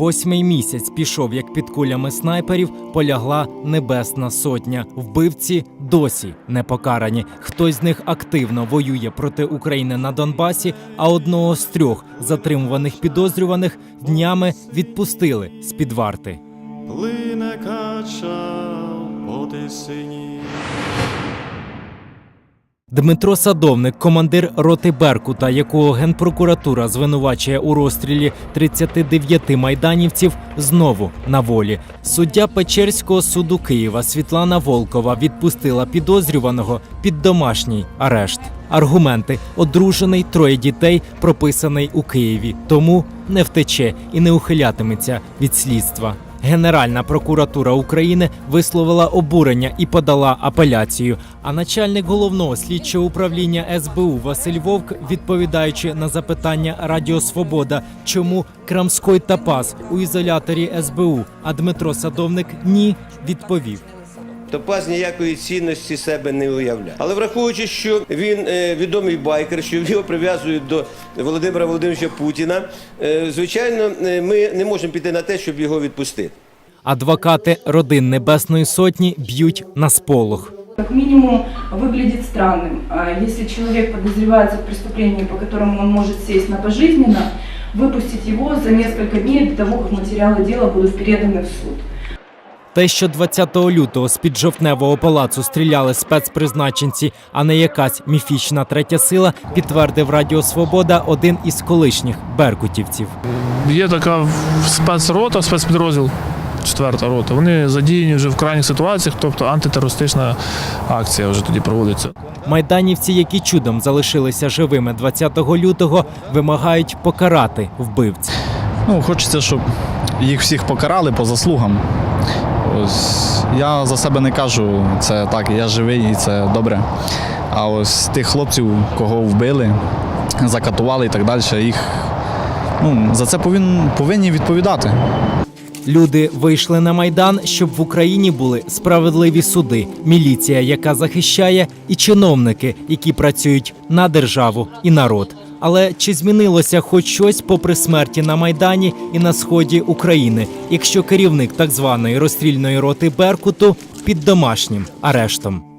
Восьмий місяць пішов, як під кулями снайперів полягла небесна сотня. Вбивці досі не покарані. Хтось з них активно воює проти України на Донбасі, а одного з трьох затримуваних підозрюваних днями відпустили з під варти. Плине кача по. Дмитро Садовник, командир роти Беркута, якого генпрокуратура звинувачує у розстрілі 39 майданівців, знову на волі. Суддя Печерського суду Києва Світлана Волкова відпустила підозрюваного під домашній арешт. Аргументи одружений, троє дітей, прописаний у Києві, тому не втече і не ухилятиметься від слідства. Генеральна прокуратура України висловила обурення і подала апеляцію. А начальник головного слідчого управління СБУ Василь Вовк, відповідаючи на запитання Радіо Свобода, чому Крамской та Пас у ізоляторі СБУ, а Дмитро Садовник ні, відповів Топаз ніякої цінності себе не уявляє. Але враховуючи, що він е, відомий байкер, що його прив'язують до Володимира Володимировича Путіна, е, звичайно, е, ми не можемо піти на те, щоб його відпустити. Адвокати родин Небесної Сотні б'ють на сполох. Как минимум выглядит странным, А если человек подозревается в преступлении, по которому он может сесть на пожизненно, выпустить его за несколько дней до того, как материалы дела будут переданы в суд. Те, що 20 лютого з під жовтневого палацу стріляли спецпризначенці, а не якась міфічна третя сила, підтвердив Радіо Свобода один із колишніх беркутівців. Є така спецрота, спецпідрозділ, четверта рота. Вони задіяні вже в крайніх ситуаціях, тобто антитерористична акція вже тоді проводиться. Майданівці, які чудом залишилися живими 20 лютого, вимагають покарати вбивців. Ну, хочеться, щоб їх всіх покарали по заслугам. Ось я за себе не кажу, це так, я живий і це добре. А ось тих хлопців, кого вбили, закатували і так далі, їх ну, за це повин, повинні відповідати. Люди вийшли на майдан, щоб в Україні були справедливі суди, міліція, яка захищає, і чиновники, які працюють на державу і народ. Але чи змінилося хоч щось попри смерті на майдані і на сході України, якщо керівник так званої розстрільної роти Беркуту під домашнім арештом?